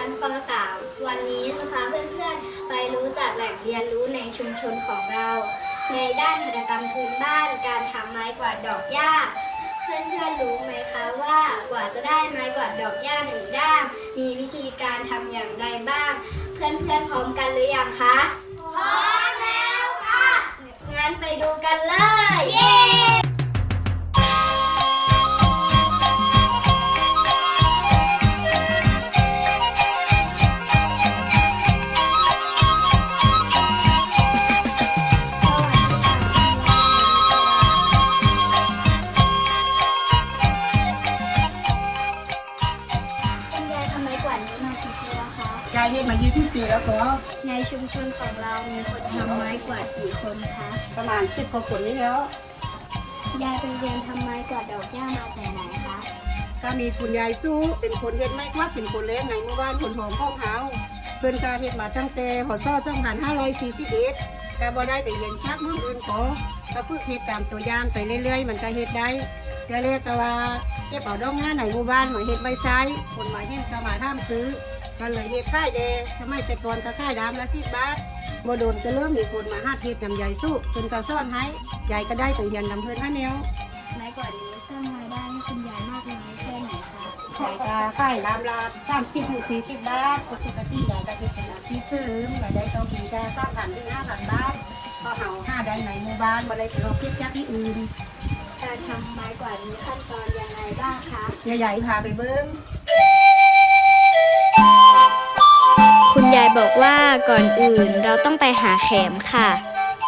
ั้นป .3 วันนี้จะพาเพื่อนๆ ไปรู้จักแหล่งเรียนรู้ในชุมชนของเรา ในด้านหัตถกรรมพื้นบ้านการทำไม้กวาดดอกหญ้า เพื่อนๆรู้ไหมคะว่ากว่าจะได้ไม้กวาดดอกหญ้าหนึ่งด้ามมีวิธีการทำอย่างไรบ้าง เพื่อนๆพร้อมกันหรือยังคะพร้อมแล้วค่ะงั้นไปดูกันเลย เย้ ไมกวาดนี้มากี่ปีแล้วคะยายเฮ็ดมา 20 ปีแล้วก็ในชุมชนของเรามีคนทำไม้กวาดกี่คนคะประมาณ 10กว่าคนนี่แล้ว ยายไปเรียนทำไม้กวาดดอกหญ้ามาแต่ไหนคะก็มีคุณยายสู้เป็นคนเฮ็ดไม้กวาดเป็นคนเล็กในหมู่บ้านคนหอมของเฮาเพิ่นก็เฮ็ดมาตั้งแต่พศ2541 ก็บ่ได้ไปเรียนชักมืออื่นก็ก็ฝึกเฮ็ดตามตัวอย่างไปเรื่อยๆ มันก็เฮ็ดได้เดี๋ยวเรียกก็ว่าเก็บเอาดอกงานในหมู่บ้านมาเฮ็ดไว้ใช้คนมาเห็นก็มาถามซื้อก็เลยเฮ็ดขายเดสมัยแต่ก่อนก็ขายดามละ10บาทบ่โดนก็เริ่มมีคนมาหาเฮ็ดนำยายสู้เพิ่นก็สอนให้ใหญ่ก็ได้ไปเรียนนำเพิ่นหาแนว กว่านี้สร้างรายได้ให้คุณยายมากน้อยแค่ไหนคะขายกาขายน้ำละสามสิบถึงสี่สิบบาทปกติยายก็เฮ็ดเป็นอาชีพเสริมรายได้ต่อปีก็สามพันถึงห้าพันบาทก็เฮาห้าได้ในหมู่บ้านบ่ได้ไปรอเก็บจากที่อื่นการทำไม้กว่าดมีขั้นตอนยังไงบ้างคะยายใหญ่พาไปเบิ่งคุณยายบอกว่าก่อนอื่นเราต้องไปหาแขมค่ะ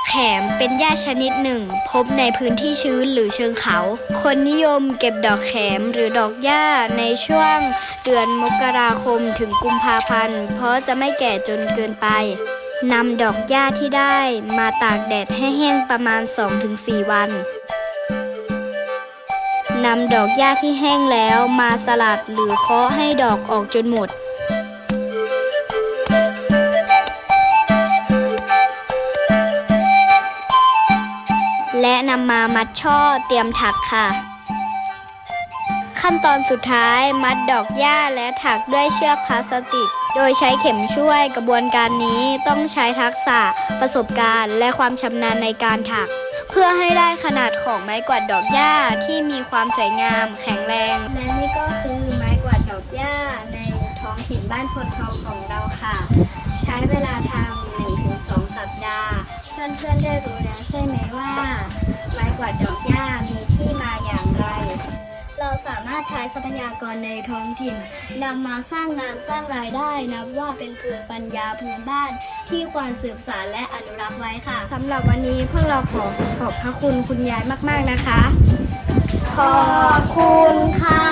แขมเป็นหญ้าชนิดหนึ่ง พบในพื้นที่ชื้นหรือเชิงเขา คนนิยมเก็บดอกแขมหรือดอกหญ้าในช่วงเดือนมกราคมถึงกุมภาพันธ์ เพราะจะไม่แก่จนเกินไปนำดอกหญ้าที่ได้มาตากแดดให้แห้งประมาณ 2-4 วันนำดอกหญ้าที่แห้งแล้วมาสลัดหรือเคาะให้ดอกออกจนหมด และนำมามัดช่อเตรียมถักค่ะ ขั้นตอนสุดท้ายมัดดอกหญ้าและถักด้วยเชือกพลาสติก โดยใช้เข็มช่วยกระบวนการนี้ต้องใช้ทักษะประสบการณ์และความชำนาญในการถัก เพื่อให้ได้ขนาดของไม้กวาดดอกหญ้าที่มีความสวยงาม แข็งแรง และนี่ก็คือไม้กวาดดอกหญ้าในท้องถิ่นบ้านพลทองของเราค่ะ พื่อนๆได้รู้แล้วใช่ไหมว่า ไม้กวาดดอกหญ้ามีที่มาอย่างไร เราสามารถใช้ทรัพยากรในท้องถิ่นนำมาสร้างงานสร้างรายได้นับว่าเป็นภูมิปัญญาพื้นบ้าน ที่ควรสืบสานและอนุรักษ์ไว้ค่ะสำหรับวันนี้พวกเราขอขอบพระคุณคุณยายมากๆนะคะ ขอบคุณค่ะ